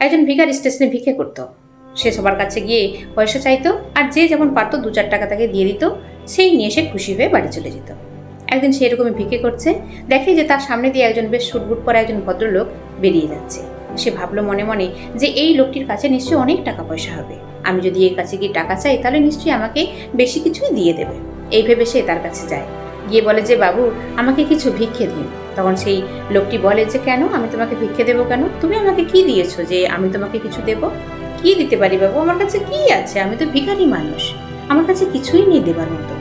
একজন ভিখারি স্টেশনে ভিক্ষে করতো। সে সবার কাছে গিয়ে পয়সা চাইতো আর যে যেমন পারতো দু চার টাকা তাকে দিয়ে দিত, সেই নিয়ে সে খুশি হয়ে বাড়ি চলে যেত। একদিন সে এরকমই ভিক্ষে করছে, দেখে যে তার সামনে দিয়ে একজন বেশ সুটবুট পরে একজন ভদ্রলোক বেরিয়ে যাচ্ছে। সে ভাবলো মনে মনে যে এই লোকটির কাছে নিশ্চয়ই অনেক টাকা পয়সা হবে। আমি যদি এর কাছে গিয়ে টাকা চাই, তাহলে নিশ্চয়ই আমাকে বেশি কিছুই দিয়ে দেবে। এই ভেবে সে তার কাছে যায়। গিয়ে বলে যে, বাবু, আমাকে কিছু ভিক্ষে দিন। তখন সেই লোকটি বলে যে, কেন? আমি তোমাকে ভিক্ষে দেবো কেন? তুমি আমাকে কি দিয়েছ যে আমি তোমাকে কিছু দেবো? কি দিতে পারি বাবু? আমার কাছে কি আছে? আমি তো ভিখারি মানুষ। আমার কাছে কিছুই নেই দেবার মতো।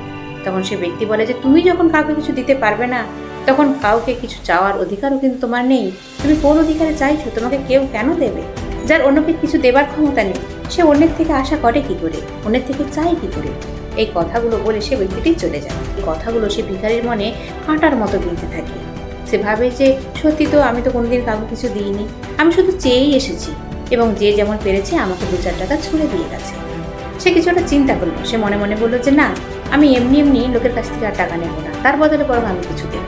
তখন সে ব্যক্তি বলে যে, তুমি যখন কাউকে কিছু দিতে পারবে না, তখন কাউকে কিছু চাওয়ার অধিকারও কিন্তু তোমার নেই। তুমি কোন অধিকারে চাইছো? তোমাকে কেউ কেন দেবে? যার অন্যকে কিছু দেবার ক্ষমতা নেই, সে অন্যের থেকে আশা করে কি করে? অন্যের থেকে চায় কি করে? এই কথাগুলো বলে সে ব্যক্তিটি চলে যায়। এই কথাগুলো সে ভিখারির মনে কাঁটার মতো বিনতে থাকে। সে ভাবে যে, সত্যি তো আমি তো কোনোদিন কাউকে কিছু দিইনি। আমি শুধু চেয়েই এসেছি এবং যে যেমন পেরেছে আমাকে দু চার টাকা ছুঁড়ে দিয়ে গেছে। সে কিছু একটা চিন্তা করল। সে মনে মনে বলল যে, না, আমি এমনি এমনি লোকের কাছ থেকে আর টাকা নেব না। তার বদলে বরং আমি কিছু দেবো।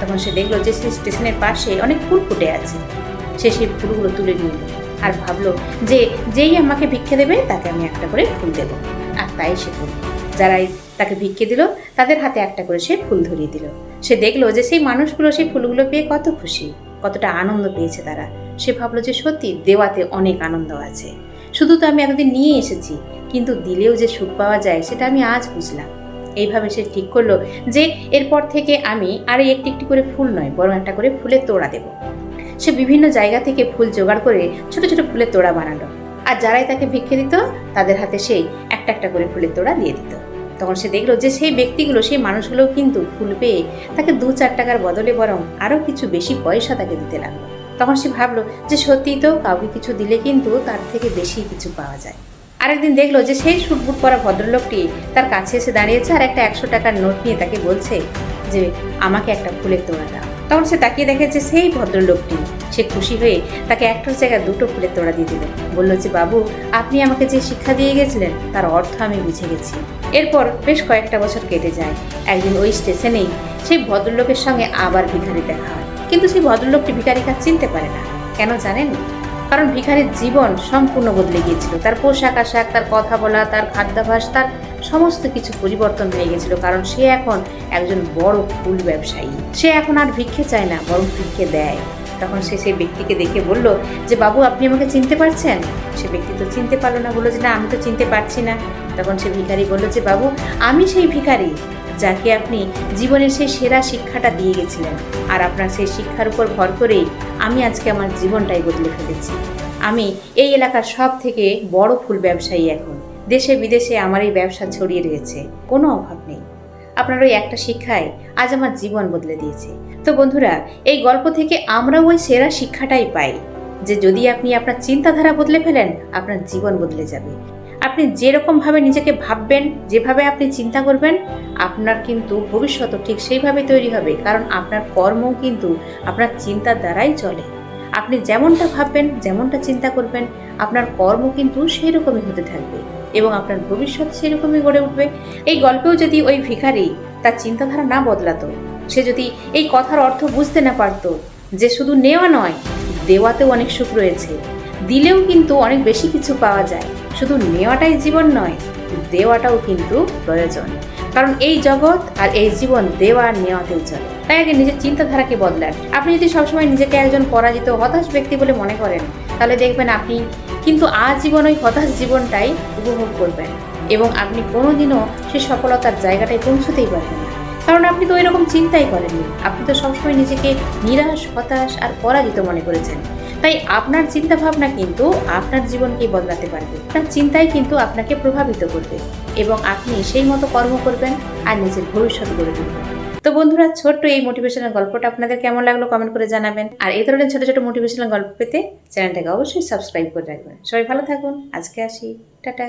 তখন সে দেখল যে সেই স্টেশনের পাশে অনেক ফুল ফুটে আছে। সে সেই ফুলগুলো তুলে নিল আর ভাবলো যে, যেই আমাকে ভিক্ষে দেবে তাকে আমি একটা করে ফুল দেবো। আর তাই সে করল। যারাই তাকে ভিক্ষে দিল, তাদের হাতে একটা করে সে ফুল ধরিয়ে দিল। সে দেখল যে সেই মানুষগুলো সেই ফুলগুলো পেয়ে কত খুশি, কতটা আনন্দ পেয়েছে তারা। সে ভাবলো যে সত্যি দেওয়াতে অনেক আনন্দ আছে। শুধু তো আমি এতদিন নিয়ে এসেছি, কিন্তু দিলেও যে সুখ পাওয়া যায় সেটা আমি আজ বুঝলাম। এইভাবে সে ঠিক করল যে এরপর থেকে আমি আর একটি একটি করে ফুল নয়, বরং একটা করে ফুলের তোড়া দেব। সে বিভিন্ন জায়গা থেকে ফুল জোগাড় করে ছোট ছোট ফুলের তোড়া বানালো। আর যারাই তাকে ভিক্ষে দিত, তাদের হাতে সেই একটা একটা করে ফুলের তোড়া দিয়ে দিত। তখন সে দেখল যে সেই ব্যক্তিগুলো, সেই মানুষগুলো কিন্তু ফুল পেয়ে তাকে দু চার টাকার বদলে বরং আরও কিছু বেশি পয়সা তাকে দিতে লাগল। তখন সে ভাবলো যে সত্যিই তো কাউকে কিছু দিলে কিন্তু তার থেকে বেশি কিছু পাওয়া যায়। আরেকদিন দেখল যে সেই সুটবুট পরা ভদ্রলোকটি তার কাছে এসে দাঁড়িয়েছে আর একটা একশো টাকার নোট নিয়ে তাকে বলছে যে, আমাকে একটা ফুলের তোড়া দাও। তখন সে তাকিয়ে দেখে যে সেই ভদ্রলোকটি। সে খুশি হয়ে তাকে একটার জায়গায় দুটো ফুলের তোড়া দিয়ে দিল। বলল যে, বাবু, আপনি আমাকে যে শিক্ষা দিয়ে গেছিলেন, তার অর্থ আমি বুঝে গেছি। এরপর বেশ কয়েকটা বছর কেটে যায়। একদিন ওই স্টেশনেই সেই ভদ্রলোকের সঙ্গে আবার ভিখারি দেখা হয়। কিন্তু সেই ভদ্রলোকটি ভিখারি কাজ চিনতে পারে না। কেন জানেন? কারণ ভিখারির জীবন সম্পূর্ণ বদলে গিয়েছিল। তার পোশাক আশাক, তার কথা বলা, তার খাদ্যাভাস, তার সমস্ত কিছু পরিবর্তন হয়ে গেছিল, কারণ সে এখন একজন বড় ফুল ব্যবসায়ী। সে এখন আর ভিক্ষে চায় না, বরং ভিক্ষে দেয়। তখন সে সেই ব্যক্তিকে দেখে বলল যে, বাবু, আপনি আমাকে চিনতে পারছেন? সে ব্যক্তি তো চিনতে পারল না, বলল যে, না, আমি তো চিনতে পারছি না। তখন সে ভিখারি বলল যে, বাবু, আমি সেই ভিখারি যাকে আপনি জীবনের সেই সেরা শিক্ষাটা দিয়ে গেছিলেন, আর আপনার সেই শিক্ষার উপর ভর করেই আমি আজকে আমার জীবনটাই বদলে ফেলেছি। আমি এই এলাকার সব থেকে বড় ফুল ব্যবসায়ী এখন। দেশে বিদেশে আমার এই ব্যবসা ছড়িয়ে রয়েছে, কোনো অভাব নেই। আপনার ওই একটা শিক্ষায় আজ আমার জীবন বদলে দিয়েছে। তো বন্ধুরা, এই গল্প থেকে আমরা ওই সেরা শিক্ষাটাই পাই, যে যদি আপনি আপনার চিন্তাধারা বদলে ফেলেন, আপনার জীবন বদলে যাবে। আপনি যেরকমভাবে নিজেকে ভাববেন, যেভাবে আপনি চিন্তা করবেন, আপনার কিন্তু ভবিষ্যৎ ঠিক সেইভাবে তৈরি হবে, কারণ আপনার কর্মও কিন্তু আপনার চিন্তার দ্বারাই চলে। আপনি যেমনটা ভাববেন, যেমনটা চিন্তা করবেন, আপনার কর্ম কিন্তু সেই রকমই হতে থাকবে। এবং আপনার ভবিষ্যৎ সেরকমই গড়ে উঠবে। এই গল্পেও যদি ওই ভিখারি তার চিন্তাধারা না বদলাতো, সে যদি এই কথার অর্থ বুঝতে না পারতো যে শুধু নেওয়া নয়, দেওয়াতেও অনেক সুখ রয়েছে। দিলেও কিন্তু অনেক বেশি কিছু পাওয়া যায়। শুধু নেওয়াটাই জীবন নয়, দেওয়াটাও কিন্তু প্রয়োজন। কারণ এই জগৎ আর এই জীবন দেওয়া আর নেওয়াতেই চলে। তাই আগে নিজের চিন্তাধারাকে বদলান। আপনি যদি সবসময় নিজেকে একজন পরাজিত হতাশ ব্যক্তি বলে মনে করেন, তাহলে দেখবেন আপনি কিন্তু আজীবন ওই হতাশ জীবনটাই উপভোগ করবেন এবং আপনি কোনোদিনও সে সফলতার জায়গাটায় পৌঁছতেই পারবেন না। কারণ আপনি তো ওইরকম চিন্তাই করেননি। আপনি তো সবসময় নিজেকে নিরাশ, হতাশ আর পরাজিত মনে করেছেন। তাই আপনার চিন্তা ভাবনা কিন্তু আপনার জীবনকে বদলাতে পারবে। তার চিন্তাই কিন্তু আপনাকে প্রভাবিত করবে এবং আপনি সেই মতো কর্ম করবেন আর নিজের ভবিষ্যৎ গড়ে তুলবেন। তো বন্ধুরা, ছোট্ট এই মোটিভেশনাল গল্পটা আপনাদের কেমন লাগল কমেন্ট করে জানাবেন। আর এই ধরনের ছোট ছোট মোটিভেশনাল গল্প পেতে চ্যানেলটাকে অবশ্যই সাবস্ক্রাইব করে রাখবেন। সবাই ভালো থাকুন, আজকে আসি। টাটা।